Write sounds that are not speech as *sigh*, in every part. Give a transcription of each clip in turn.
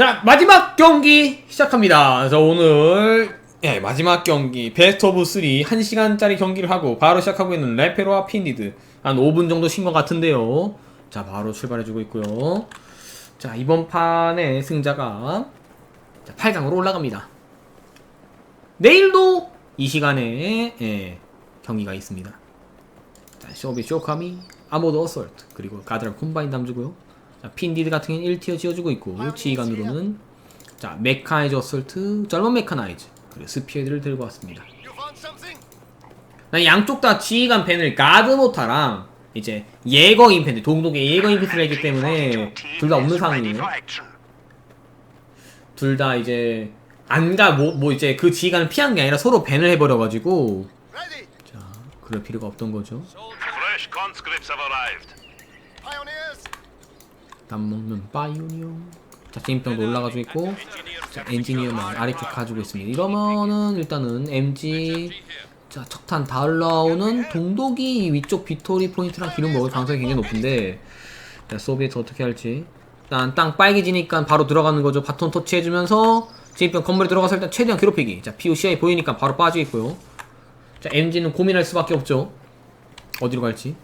자 마지막 경기 시작합니다. 그래서 오늘 예, 마지막 경기 베스트 오브 3 1시간짜리 경기를 하고 바로 시작하고 있는 레페로와 핀디드 한 5분 정도 쉰 것 같은데요. 자 바로 출발해주고 있고요. 자 이번 판의 승자가 자, 8강으로 올라갑니다. 내일도 이 시간에 예, 경기가 있습니다. 자, 쇼비 쇼카미, 아모드 어설트, 그리고 가드라 콤바인 남주고요. 자, 핀디드 같은 경우는 1티어 지어주고 있고, 지휘관으로는 자, 메카나이즈 어설트, 젊은 메카나이즈, 그리고 스피어드를 들고 왔습니다. 나 양쪽 다 지휘관 펜을 가드 모타랑 이제 예거 인펜트, 동독의 예거 인펜트를 했기 때문에 둘 다 없는 상황이에요. 둘 다 이제 안가 뭐, 뭐 이제 그 지휘관을 피한 게 아니라 서로 밴을 해버려가지고 자 그럴 필요가 없던 거죠. Fresh conscripts have arrived. pioneers. 땀 먹는 바이오니오. 자 진입병도 올라가지고 있고 자 엔지니어만 아래쪽 가지고 있습니다. 이러면은 일단은 MG 자 척탄 다 올라오는 동독이 위쪽 빅토리 포인트랑 기름 먹을 가능성이 굉장히 높은데 자 소비에트 어떻게 할지 일단 땅 빨개지니까 바로 들어가는 거죠. 바톤 터치해주면서 진입병 건물에 들어가서 일단 최대한 괴롭히기. 자 POCI 보이니까 바로 빠지겠고요. 자 MG는 고민할 수밖에 없죠. 어디로 갈지.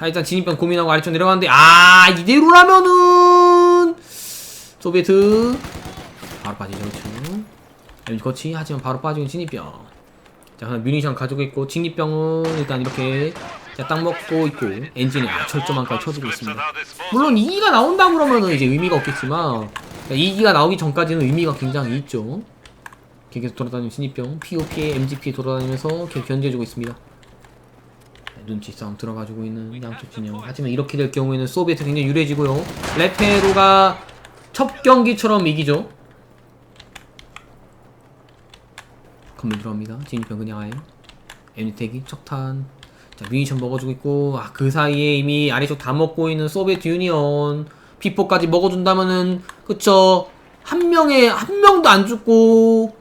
아, 일단 진입병 고민하고 아래쪽 내려가는데 아 이대로라면은! 소비에트. 바로 빠지죠 그렇죠 거치 하지만 바로 빠지고 진입병. 자 그럼 뮤니션 가지고 있고 진입병은 일단 이렇게 자, 딱 먹고 있고 엔진에 아, 철조망까지 쳐주고 있습니다. 물론 2기가 나온다 그러면은 이제 의미가 없겠지만 2기가 나오기 전까지는 의미가 굉장히 있죠. 계속 돌아다니는 진입병 POP에 MGP에 돌아다니면서 계속 견제해주고 있습니다 눈치 싸움 들어가지고 있는 양쪽 진영. 하지만 이렇게 될 경우에는 소비에트 굉장히 유리해지고요. 레페로가 첫 경기처럼 이기죠. 건물 들어갑니다. 진입병 그냥 아예. 에미텍이 척탄. 자, 뮤니션 먹어주고 있고, 아, 그 사이에 이미 아래쪽 다 먹고 있는 소비에트 유니언. 피포까지 먹어준다면은, 그쵸. 한 명에, 한 명도 안 죽고,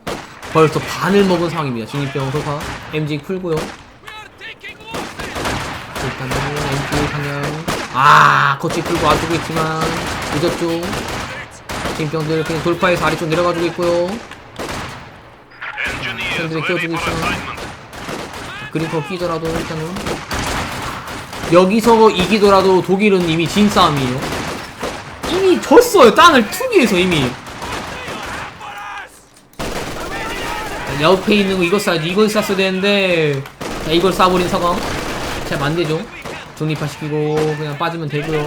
벌써 반을 먹은 상황입니다. 진입병 소사. MG 풀고요. 일단은 왼쪽 방향 아 거치 끌고 와주고 있지만 늦었죠. 진병들 그냥 돌파해서 아래쪽 내려가지고 있고요. 팬들이 for 있어요. 그리고 끼더라도 일단은. 여기서 이기더라도 독일은 이미 진 싸움이에요. 이미 졌어요. 땅을 투기해서 이미. 옆에 있는 거 이거 쏴야지. 이걸 쐈어야 되는데 자, 이걸 쏴버린 상황 잘 안되죠 중립화시키고 그냥 빠지면 되고요.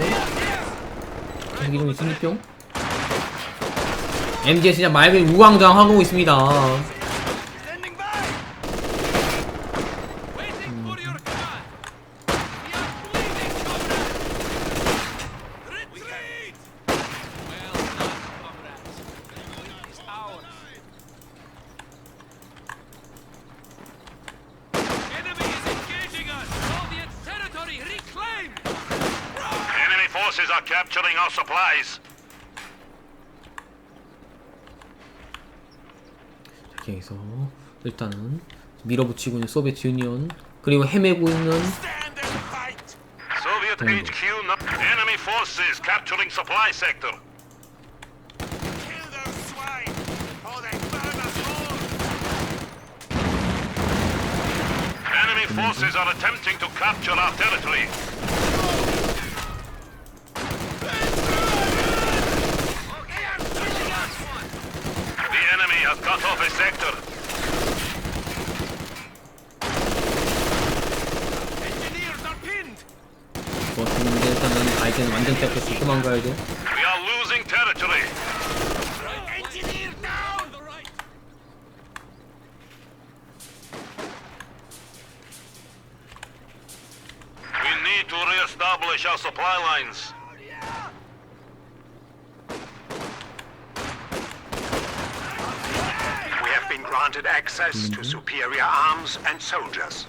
자, 여기 좀 진입병 MGS 진짜 말 그대로 우왕좌왕하고 있습니다 Standing by. Waiting for your command. We are bleeding, comrades. Retreat! Well done, comrades. The Union is ours. Enemy is engaging us. Soviet territory reclaimed. Enemy forces are capturing our supplies. 이렇게 해서 일단은 밀어붙이고 있는 소비에트 유니언 그리고 헤매고 있는. Enemy forces are attempting to capture our territory. We are losing territory. We need to re-establish our supply lines. We have been granted access to mm-hmm. superior arms and soldiers.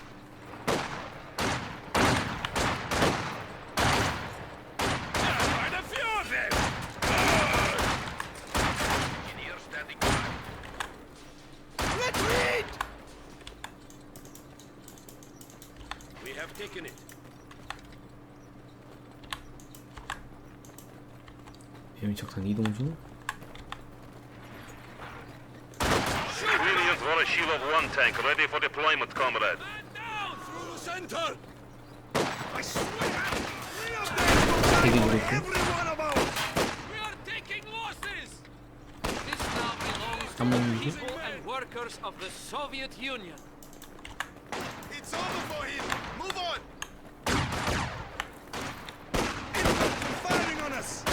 Infantry firing on us.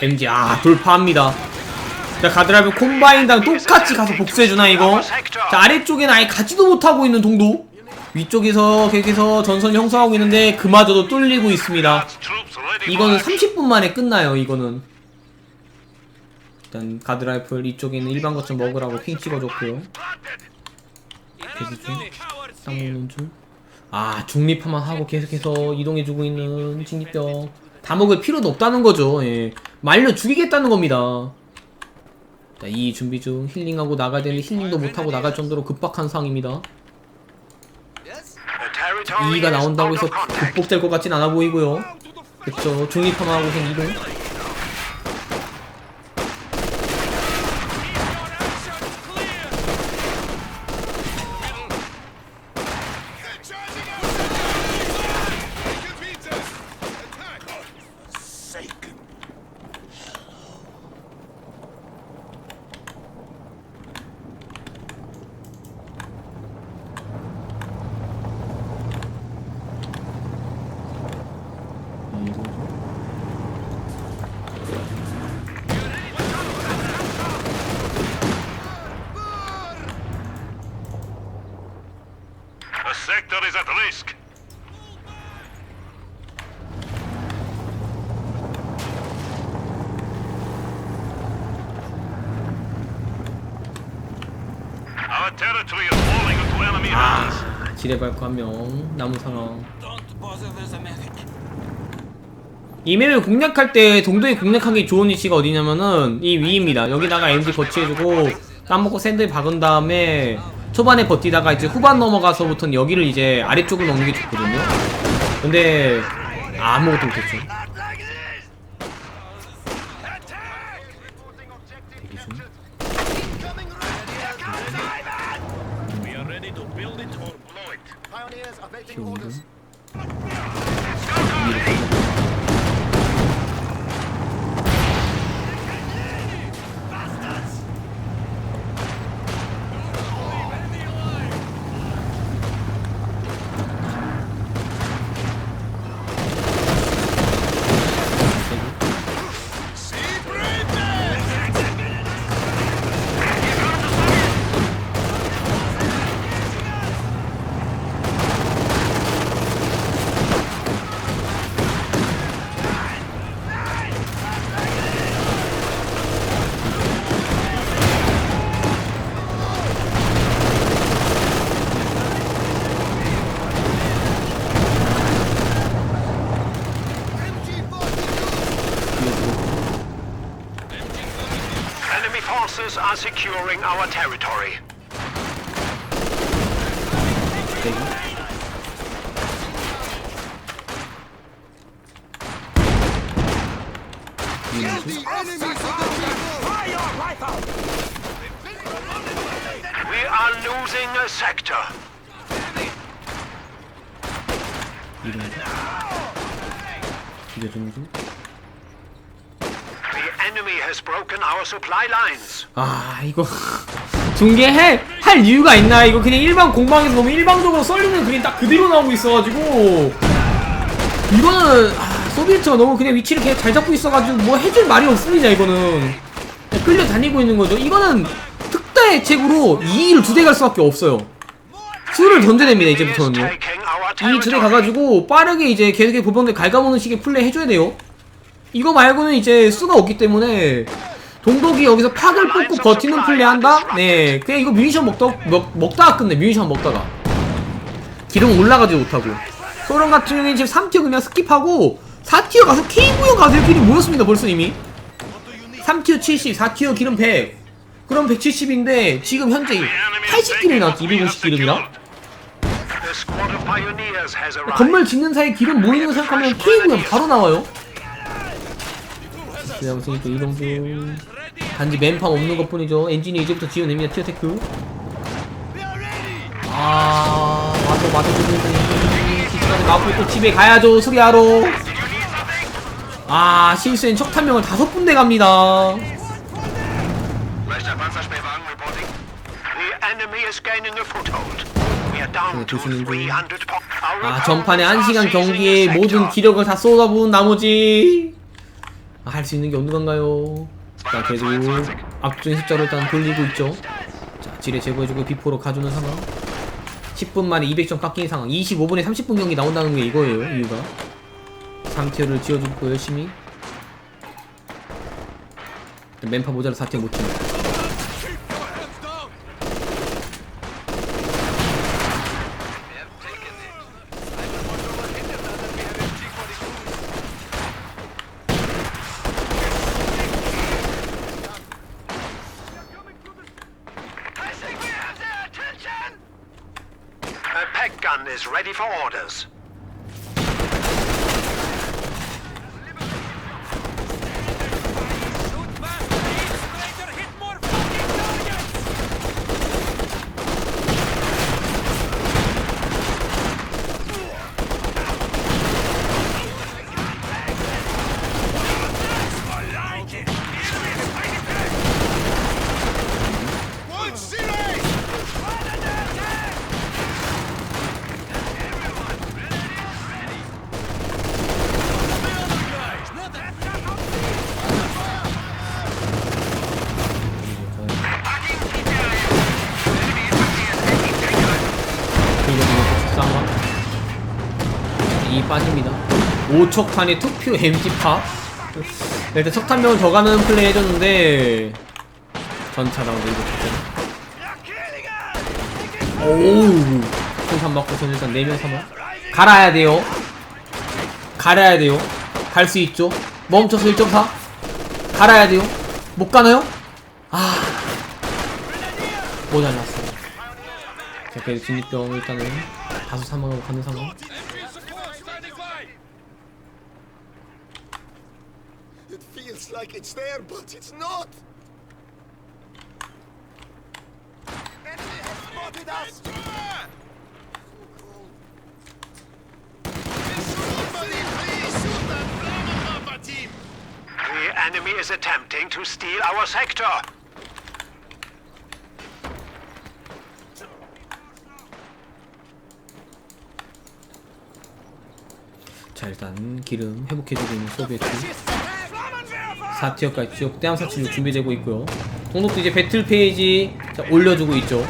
MG 아 돌파합니다 자 가드라이브 콤바인당 똑같이 가서 복수해주나 이거? 자 아래쪽에는 아예 가지도 못하고 있는 동도 위쪽에서 계속해서 전선을 형성하고 있는데 그마저도 뚫리고 있습니다. 이거는 for action. 30분 만에 끝나요 이거는. 일단 가드라이플 이쪽에는 일반 거점 먹으라고 핑 찍어줬고요. 좀땅 먹는 중아 중립화만 하고 계속해서 이동해주고 있는 진기병. 다 먹을 필요도 없다는 거죠 예. 말려 죽이겠다는 겁니다 자, 이 준비 중 힐링하고 나가야 되는데 힐링도 못하고 나갈 정도로 급박한 상황입니다. The territory 2가 is 나온다고 out 해서. 극복될 것 같진 않아 보이고요. 그쵸 중립화만 하고 생 이동 They're charging us. Take your beaters. Attack. Forsaken. The sector is at risk. Our territory is falling into enemy hands. 아 지뢰발코 한명 상황. 이 맵을 공략할 때 동도에 공략하기 좋은 위치가 어디냐면은 이 위입니다. 여기다가 MG 거치해주고 따먹고 샌드 박은 다음에 초반에 버티다가 이제 후반 넘어가서부터는 여기를 이제 아래쪽을 먹는 게 좋거든요. 근데 아무것도 못했죠 대기 중 We are ready to build it or blow it. 키우는 중 Enemy forces are securing our territory. 대기 키우는 중 We are losing a sector. 기대중 중 The enemy has broken our supply lines. 아 이거 *laughs* 중계해! 할 이유가 있나? 이거 그냥 일반 공방에서 너무 일방적으로 썰리는 그림 딱 그대로 나오고 있어가지고. 이거는 아, 소비에트가 너무 그냥 위치를 그냥 잘 잡고 있어가지고 뭐 해줄 말이 없습니다 이거는. 그냥 끌려 다니고 있는 거죠. 이거는 특대 책으로 2위를 두 대 갈 수밖에 없어요 수를 Is 이제부터는요 이 두대 territory. 가가지고 빠르게 이제 계속해 보병들 갉아보는 식의 플레이 해줘야 돼요. 이거 말고는 이제 수가 없기 때문에 동독이 여기서 팍을 뽑고 버티는 플레이 한다? 네, 그냥 이거 뮤니션 먹다, 먹, 먹다가 끝내, 뮤니션 먹다가. 기름 올라가지 못하고. 소련 같은 경우에는 지금 3티어 그냥 스킵하고 4티어 가서 K구형 가세요끼리 모였습니다, 벌써 이미. 3티어 70, 4티어 기름 100. 그럼 170인데 지금 현재 The enemy 80기름이 is 나왔지, taking what we have 250기름이랑. secured. The squad of pioneers has arrived. 건물 짓는 사이 기름 모이는 거 생각하면 K구형 바로 나와요. 그냥 그러니까 이동 중 단지 맨파 없는 것 뿐이죠 엔진이 이제부터 지어냅니다 티어테크. 아 와서 맞아주는 기까지 맞고 또 집에 가야죠 수리하러 아 실수엔 척탄명을 다섯 군데 갑니다 아 전판에 opponents are 1시간 seizing 경기에 모든. 기력을 다 쏟아부은 나머지. 아, 할수 있는 게 없는 건가요? 자 그래도 앞전 숫자로 일단 돌리고 있죠. 자 지뢰 제거해주고 비포로 가주는 상황. 10분 만에 200점 깎인 상황. 25분에 30분 경기 나온다는 게 이거예요 이유가. 3티어를 지어주고 열심히. 맨파 모자라 4티어 못 치네 is ready for orders. 빠집니다. 5척탄의 투표 MT파? 일단 석탄병을 더 가는 플레이 해줬는데 전차 나오고 이거 오우. 손산 맞고 전 일단 4명 삼아 갈아야 돼요. 갈아야 돼요. 갈 수 있죠. 멈춰서 1.4 갈아야 돼요. 못 가나요? 아. 모자랐어 자 그래도 진입병 일단은 다수 사망하고 가는 상황 It feels like it's there, but it's not. Enemy has spotted us. Somebody please shoot that Papa team. The enemy is attempting to steal our sector. 자 일단 기름 회복해주고 있는 소비에트 4티어까지 지역 대함사치로 준비되고 있고요. 동독도 이제 배틀 페이지 자, 올려주고 있죠.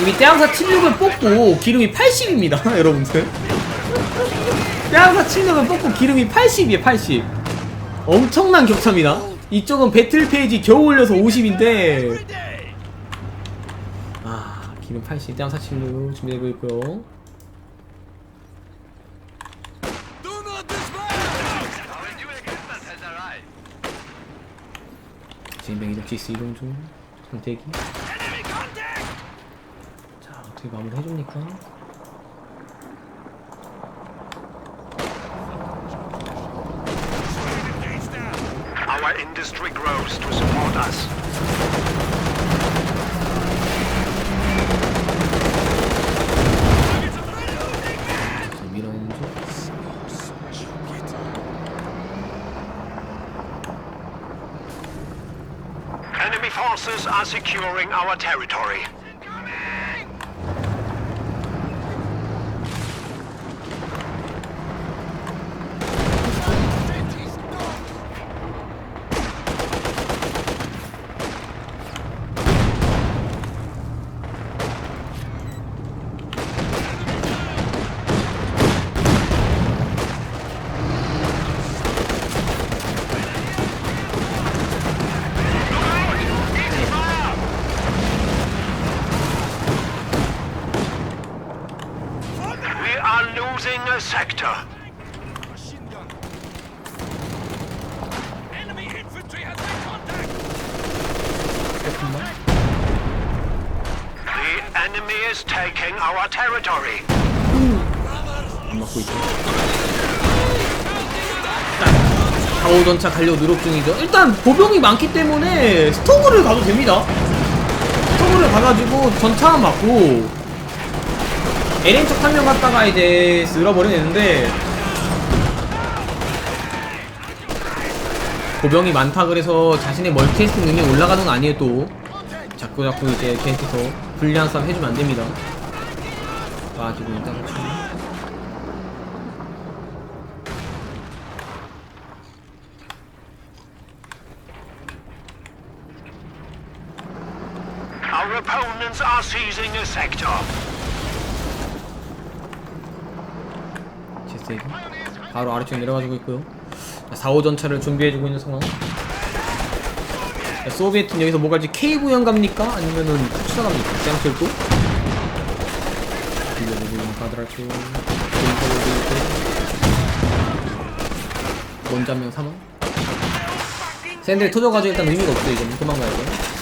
이미 대함사 76을 뽑고 기름이 80입니다 *laughs* 여러분들. 대함사 76을 뽑고 기름이 80이에요 80 엄청난 격차입니다. 이쪽은 배틀 페이지 겨우 올려서 50인데. 아 기름 80 대함사 76 준비되고 있고요 진뱅이 덕지스 이동 중 선택이 자 어떻게 마무리 해줍니까 Our industry grows to support us. Forces are securing our territory. Are losing a sector. Enemy infantry has made contact. The enemy is taking our territory. 안 맞고 있죠 4호 전차 가려고 노력 중이죠. 일단 보병이 많기 때문에 스토브를 가도 됩니다. 스토브를 가가지고 전차만 맞고 LN 쪽한 명 갔다가 이제 쓸어버려내는데 보병이 많다 그래서 자신의 멀티태스킹 능력이 올라가는 건 아니에요 또 자꾸 자꾸 이제 걔한테서 불리한 싸움 해주면 안 됩니다. 빠지고 있다가 참. Our opponents are seizing a sector. 제스에게 바로 아래쪽에 내려가지고 있고요. 4호 전차를 준비해주고 있는 상황. 자, 소비에트는 여기서 뭐 갈지 K9형 갑니까? 아니면은 쿠츠사 갑니까? 짱철도? 빌려주고 있는 카드랄트. 원자 한명 사망. 샌들이 터져가지고 일단 의미가 없어요. 돼. 도망가야 돼.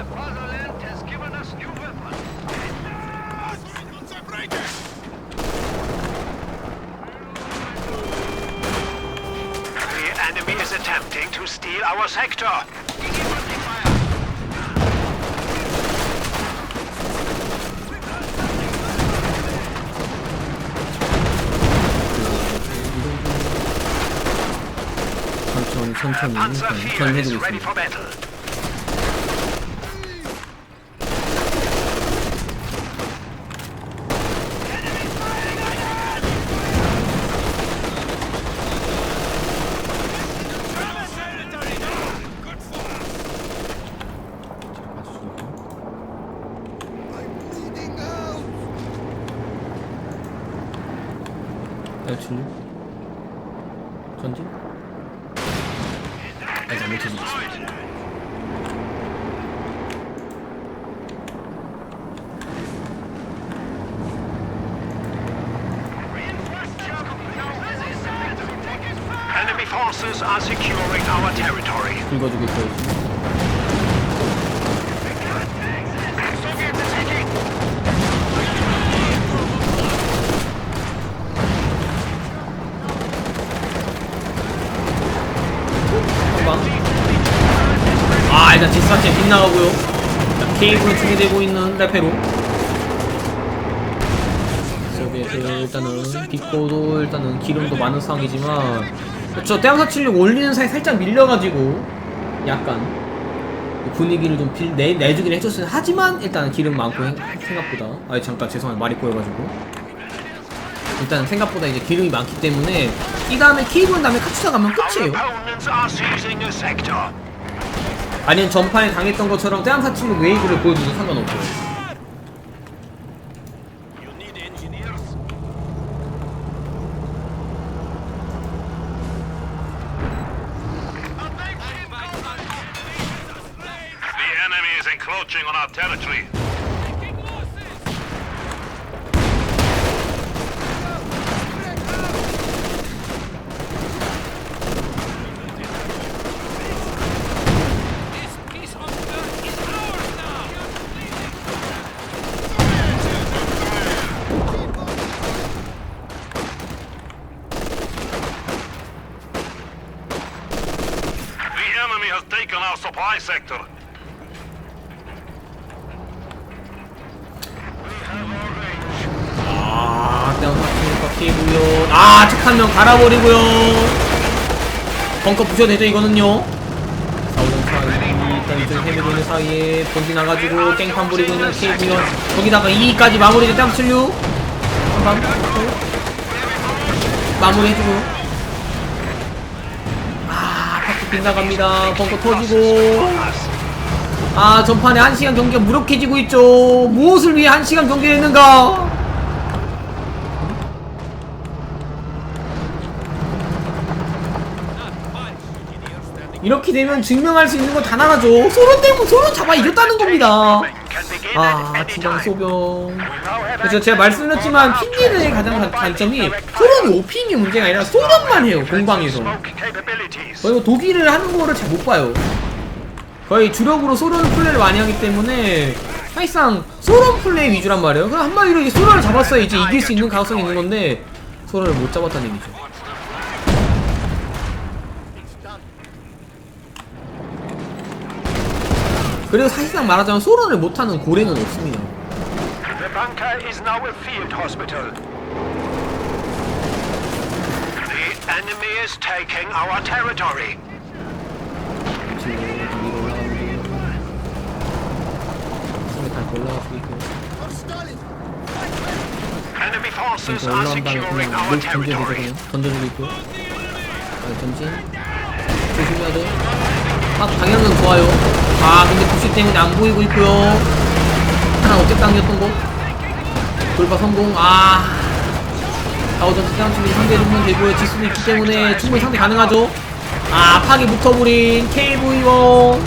The fatherland has given us new weapons. The enemy is attempting to steal our sector. 천천히 있고. 탈출 케이블은 준비되고 있는 레페로. 일단은 빅코도 일단은 기름도 많은 상황이지만 그쵸 떼양사76 올리는 사이 살짝 밀려가지고 약간 분위기를 좀 빌, 내, 내주긴 해줬어요. 하지만 일단 기름 많고 해- 생각보다 아 잠깐 죄송해요 말이 꼬여가지고. 일단 생각보다 이제 기름이 많기 때문에 이 다음에 케이블 다음에 카츠사 가면 끝이에요 opponents are seizing a sector. 아니면 전판에 당했던 것처럼 떼양사 친구 웨이브를 보여줘도 상관없고요. You need engineers? The enemy is encroaching on our territory. This piece of dirt is ours now! The enemy has taken our supply sector. 아, 떼양사 친구가 피해고요. 아, 착한명 갈아버리고요. 벙커 부셔도 되죠, 이거는요. 사우정 사이, 일단 헤매고 있는 사이에 본진 나가지고 깽판 부리고 있는 케이고요. 거기다가 2위까지 마무리된 땀출류. 한방 마무리해주고. 빗나갑니다. 벙커 터지고. 아 전판에 1시간 경기가 무력해지고 있죠 무엇을 위해 1시간 경기를 했는가 이렇게 되면 증명할 수 있는 건단 하나죠 서로 때문 서로 잡아 이겼다는 겁니다. 아 주방. 소병 그래서 제가 말씀드렸지만 핀디의 가장 단- 단점이 소련이 오핑이 문제가 아니라 소련만 해요 공방에서. 거의 뭐 독일을 하는 거를 잘 못 봐요. 거의 주력으로 소련 플레이를 많이 하기 때문에 사실상 소련 플레이 위주란 말이에요. 그럼 한마디로 소련을 잡았어야 이제 이길 수 있는 가능성이 있는 건데 소련을 못 잡았다는 얘기죠 그리고 사실상 말하자면 소련을 못하는 고래는 없습니다 The bunker is now a field hospital. The enemy is taking our territory. 지금 위로 올라가는 중 상대 다시 올라가고 있고 Enemy forces 지금 are 올라온 다음에 securing 그냥 our 물 던져주죠 territory. 그냥 던져주고 있고 아 전진 조심해야 돼 막 방향은 좋아요 아 근데 부시 때문에 안 보이고 있고요. 하나 어깨 당겼던 거. 돌파 성공. 아. 다우전 사람팀이 상대 정면 되고요. 지수도 있기 때문에 충분히 상대 가능하죠. 아 파기 붙어버린 KV1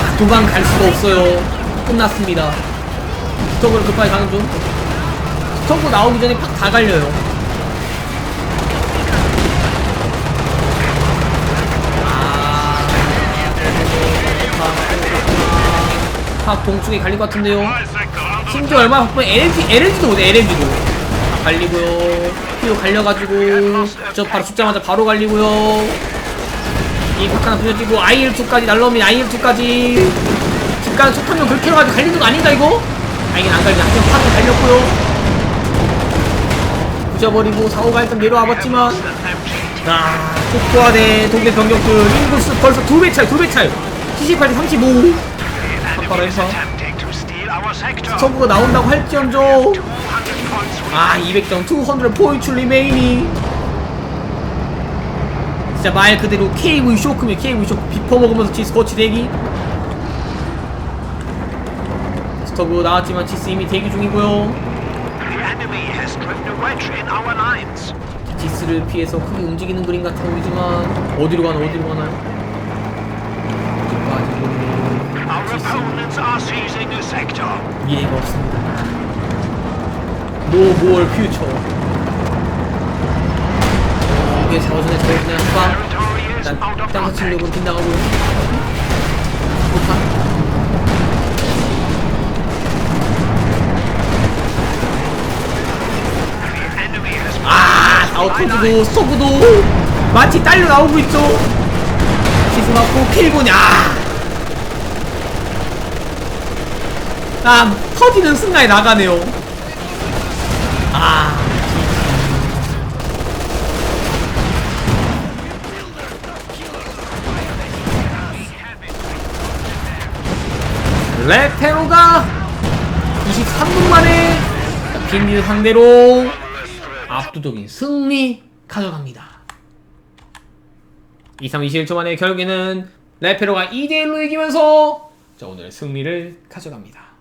아, 도망 갈 수가 없어요. 끝났습니다. 스톱으로 급하게 가는 중. 스톱으로 나오기 전에 팍 다 갈려요 아 팍 동쪽에 갈릴 것 같은데요. 심지어 얼마나 바쁘면 LG, LG도 오네 LG도. 갈리고요. 피도 갈려가지고 저 바로 죽자마자 바로 갈리고요. 이팍 하나 부셔지고 IL2까지 날라오면 IL2까지. 집가는 초탄면 그렇게 해가지고 갈리는 거 아닌가 이거? 아니긴 안 갈리네 한편 팍은 갈렸고요. 부셔버리고 사고가 일단 내려와 봤지만 아 폭포화대 독일 병력들. 인구수 벌써 두 배 차이 두 배 차이. 78대 35 바로 해서. 서부가 나온다고 할지언정 100 points. 아 200점 200 포인트 리메이니 진짜 말 그대로 KV 쇼크면 KV 쇼크 비퍼 먹으면서 치스 거치 대기 스터브 나왔지만 치스 이미 대기 중이고요. 치스를 피해서 크게 움직이는 그림 같아 보이지만 어디로 가나 어디로 가나요? 어디까지 모르겠네요 Our 치스 opponents are seizing the sector. 미래가 없습니다. No more future 이게 자원선에 저희는 한방 Territory is 일단 out of 땅 contact. 사치력은 빗나가고요 좋다 아 아웃터지도 스토브도. 마치 딸려 나오고 있죠 키스 맞고 킬보냐 아 터지는 순간에 나가네요 아 레테로가 23분 만에 빈딜 상대로 압도적인 승리 가져갑니다. 2, 3, 21초 만에 결국에는 레페로가 2대1로 이기면서 자 오늘 승리를 가져갑니다.